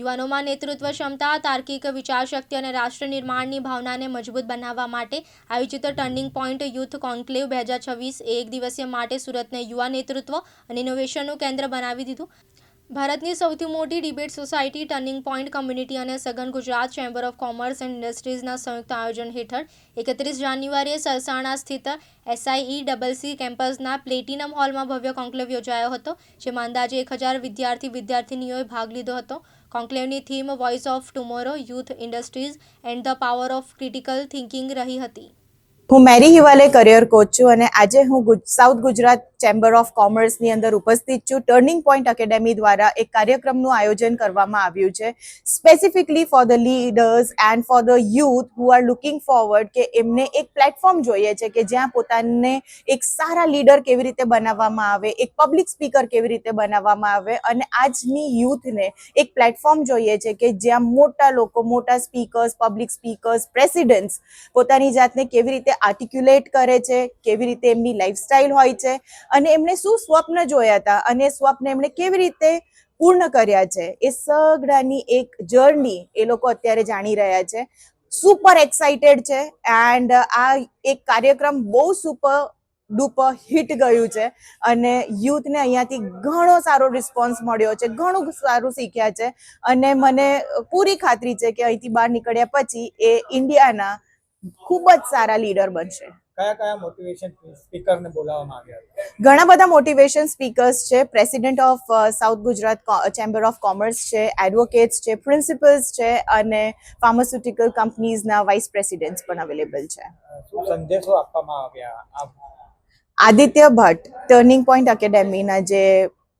યુવાનોમાં નેતૃત્વ ક્ષમતા, તાર્કિક વિચારશક્તિ અને રાષ્ટ્ર નિર્માણની ભાવનાને મજબૂત બનાવવા માટે આયોજિત ટર્નિંગ પોઈન્ટ યુથ કોન્ક્લેવ બે હજાર છવ્વીસ એક દિવસીય માટે સુરતને યુવા નેતૃત્વ અને ઇનોવેશનનું કેન્દ્ર બનાવી દીધું. ભારતની સૌથી મોટી debate society turning point community અને southern Gujarat chamber of commerce and ઇન્ડસ્ટ્રીઝના સંયુક્ત આયોજન હેઠળ એકત્રીસ જાન્યુઆરીએ સરસાણા સ્થિત એસઆઈઈ ડબલ સી કેમ્પસના પ્લેટિનમ હોલમાં ભવ્ય કોન્ક્લેવ યોજાયો હતો, જેમાં અંદાજે એક હજાર વિદ્યાર્થી વિદ્યાર્થિનીઓએ ભાગ લીધો હતો. કોન્ક્લેવની theme voice of tomorrow, youth industries and the power of critical thinking રહી હતી. હું મેરી હિવાલે કરિયર કોચ છું અને આજે હું સાઉથ ગુજરાત ચેમ્બર ઓફ કોમર્સની અંદર ઉપસ્થિત છું. ટર્નિંગ પોઈન્ટ એકેડેમી દ્વારા એક કાર્યક્રમનું આયોજન કરવામાં આવ્યું છે. Specifically for the leaders and for the youth who are looking forward કે એમને એક પ્લેટફોર્મ જોઈએ છે કે જ્યાં પોતાને એક સારા લીડર કેવી રીતે બનાવવામાં આવે, એક પબ્લિક સ્પીકર કેવી રીતે બનાવવામાં આવે અને આજની યુથને એક પ્લેટફોર્મ જોઈએ છે કે જ્યાં મોટા લોકો, મોટા સ્પીકર્સ પબ્લિક સ્પીકર્સ પ્રેસિડેન્ટ્સ પોતાની જાતને કેવી રીતે આર્ટિક્યુલેટ કરે છે, કેવી રીતે એમની લાઈફસ્ટાઈલ હોય છે અને એમણે શું સ્વપ્ન જોયા હતા અને સ્વપ્ન એમણે કેવી રીતે પૂર્ણ કર્યા છે એ સગડાની એક જર્ની એ લોકો અત્યારે જાણી રહ્યા છે. સુપર એક્સાઇટેડ છે એન્ડ આ એક કાર્યક્રમ બહુ સુપર ડુપર હિટ ગયું છે અને યુથને અહીંયાથી ઘણો સારો રિસ્પોન્સ મળ્યો છે, ઘણું સારું શીખ્યા છે અને મને પૂરી ખાતરી છે કે અહીંથી બહાર નીકળ્યા પછી એ ઇન્ડિયાના ખૂબ જ સારા લીડર બનશે. કયા કયા મોટિવેશન સ્પીકરને બોલાવવામાં આવ્યા ઘણા બધા મોટિવેશન સ્પીકર્સ છે. President of south Gujarat chamber of commerce છે એડવોકેટ્સ છે પ્રિન્સિપલ્સ છે અને ફાર્માસ્યુટિકલ કંપનીઝના વાઇસ પ્રેસિડેન્ટ્સ પણ અવેલેબલ છે. શું સંદેશો આપવામાં આવ્યા? આદિત્ય ભટ્ટ ટર્નિંગ પોઈન્ટ એકેડેમીના જે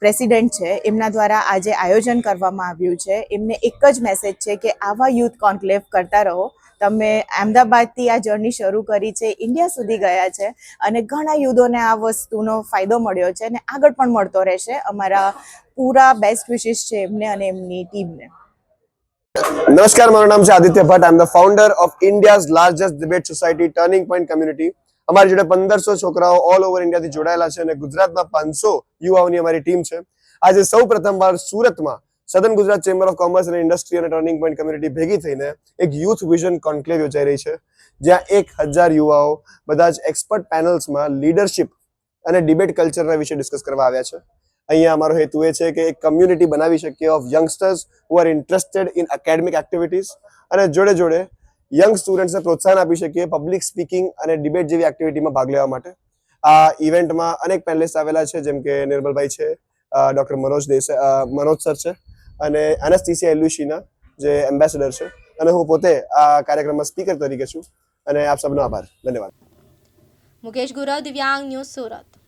પ્રેસિડેન્ટ છે, એમના દ્વારા આજે આયોજન કરવામાં આવ્યું છે. એમને એક જ મેસેજ છે કે આવા યુથ કોન્ક્લેવ કરતા રહો. તમે અમદાવાદથી આ જર્ની શરૂ કરી છે ઇન્ડિયા સુધી ગયા છે અને ઘણા યુદ્ધોને આ વસ્તુનો ફાયદો મળ્યો છે અને આગળ પણ મળતો રહેશે. અમારા પૂરા બેસ્ટ વિશેષ છે એમને અને એમની ટીમને. નમસ્કાર, મારું નામ છે Aditya Bhatt. I am the founder of India's largest debate society turning point community અમારી જોડે પંદરસો છોકરાઓ ઓલ ઓવર ઇન્ડિયાથી જોડાયેલા છે અને ગુજરાતમાં પાંચસો યુવાઓની અમારી ટીમ છે. આજે સૌ પ્રથમવાર સુરતમાં southern Gujarat chamber of commerce અને ઇન્ડસ્ટ્રી અને ટર્નિંગ પોઈન્ટ કમ્યુનિટી ભેગી થઈને એક યુથ વિઝન કોન્ક્લેવ યોજાઈ રહી છે. જ્યાં એક હજાર યુવાઓ બધા જ એક્સપર્ટ પેનલ્સમાં લીડરશિપ અને ડિબેટ કલ્ચરના વિશે ડિસ્કસ કરવા આવ્યા છે. અહીંયા અમારો હેતુ એ છે કે એક કમ્યુનિટી બનાવી શકીએ of youngsters who are interested in academic activities અને જોડે જોડે યંગ સ્ટુડન્ટ્સને પ્રોત્સાહન આપી શકીએ પબ્લિક સ્પીકિંગ અને ડિબેટ જેવી એક્ટિવિટીમાં ભાગ લેવા માટે. આ ઇવેન્ટમાં અનેક પેનલિસ્ટ આવેલા છે, જેમ કે નિર્મલભાઈ છે ડોક્ટર મનોજ દેસાઈ મનોજ સર છે અને એનએસટીસી એલ્યુશીના જે એમ્બેસેડર છે. અને હું પોતે આ કાર્યક્રમમાં સ્પીકર તરીકે છું અને આપ સબનો આભાર. ધન્યવાદ. મુકેશ ગુરવ, દિવ્યાંગ ન્યૂઝ સુરત.